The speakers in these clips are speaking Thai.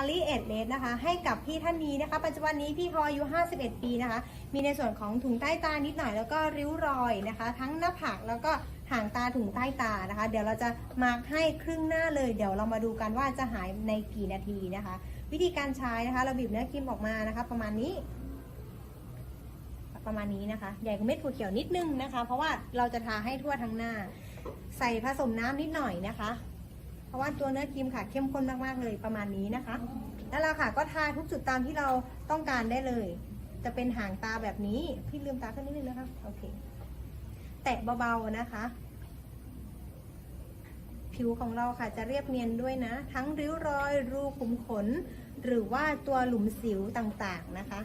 Starly e d l e s นะคะ ให้กับพี่ท่านนี้นะคะ ปัจจุบันนี้พี่เขาอายุ 51 ปีนะคะ มีในส่วนของถุงใต้ตานิดหน่อยแล้วก็ริ้วรอยนะคะ ทั้งหน้าผากแล้วก็ห่างตาถุงใต้ตานะคะ เดี๋ยวเราจะมาร์คให้ครึ่งหน้าเลย เดี๋ยวเรามาดูกันว่าจะหายในกี่นาทีนะคะ วิธีการใช้นะคะเราบีบเนื้อครีมออกมานะคะ ประมาณนี้ประมาณนี้นะคะ ใหญ่กว่าเม็ดถั่วเขียวนิดนึงนะคะ เพราะว่าเราจะทาให้ทั่วทั้งหน้า ใส่ผสมน้ำนิดหน่อยนะคะ เพราะว่าตัวเนื้อครีมค่ะเข้มข้นมากๆเลยประมาณนี้นะคะแล้วเราค่ะก็ทาทุกจุดตามที่เราต้องการได้เลย จะเป็นหางตาแบบนี้พี่ลืมตาขึ้นนิดนึงนะคะโอเค แตะเบาๆนะคะ ผิวของเราค่ะจะเรียบเนียนด้วยนะ ทั้งริ้วรอยรูขุมขน หรือว่าตัวหลุมสิวต่างๆนะคะ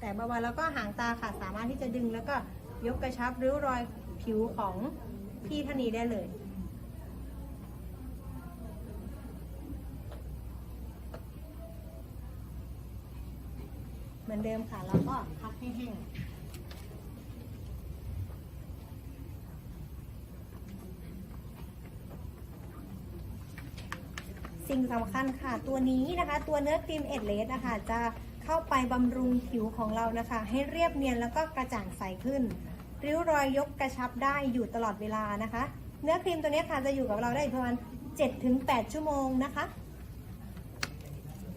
แต่เบาๆแล้วก็หางตาค่ะสามารถที่จะดึงแล้วก็ยกกระชับริ้วรอยผิวของพี่ท่านนี้ได้เลยเหมือนเดิมค่ะแล้วก็พักให้แห้งสิ่งสำคัญค่ะตัวนี้นะคะ ตัวเนื้อครีมเอดเลสนะคะจะ เข้าไปบำรุงผิวของเรานะคะ ให้เรียบเนียนแล้วก็กระจ่างใสขึ้น ริ้วรอยยกกระชับได้อยู่ตลอดเวลานะคะ เนื้อครีมตัวนี้ค่ะจะอยู่กับเราได้ประมาณ 7-8 ชั่วโมงนะคะ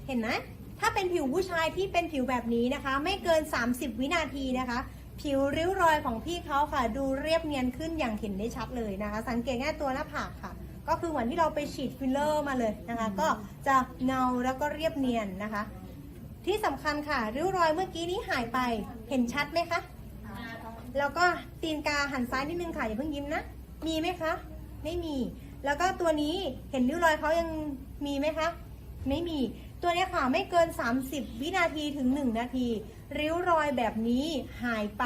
เห็นไหมถ้าเป็นผิวผู้ชายที่เป็นผิวแบบนี้นะคะ ไม่เกิน 30 วินาทีนะคะ ผิวริ้วรอยของพี่เขาค่ะ ดูเรียบเนียนขึ้นอย่างเห็นได้ชัดเลยนะคะ สังเกตง่ายตัวหน้าผากค่ะก็คือเหมือนที่เราไปฉีดฟิลเลอร์มาเลยนะคะ ก็จะเงาแล้วก็เรียบเนียนนะคะ ที่สำคัญค่ะ ริ้วรอยเมื่อกี้นี้หายไป เห็นชัดไหมคะ แล้วก็ตีนกาหันซ้ายนิดนึงค่ะอย่าเพิ่งยิ้มนะ มีไหมคะ ไม่มี แล้วก็ตัวนี้เห็นริ้วรอยเขายังมีไหมคะ ไม่มี ตัวนี้ค่ะไม่เกิน 30 วินาทีถึง 1 นาที ริ้วรอยแบบนี้หายไป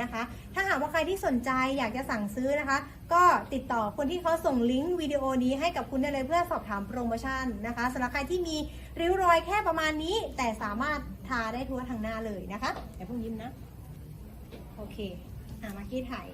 นะคะ ถ้าหากว่าใครที่สนใจอยากจะสั่งซื้อนะคะ ก็ติดต่อคนที่เขาส่งลิงก์วิดีโอนี้ให้กับคุณได้เลยเพื่อสอบถามโปรโมชั่นนะคะสำหรับใครที่มีริ้วรอยแค่ประมาณนี้ แต่สามารถทาได้ทั่วทั้งหน้าเลยนะคะอย่าเพิ่งยิ้มนะ โอเคอะมากี้ถ่าย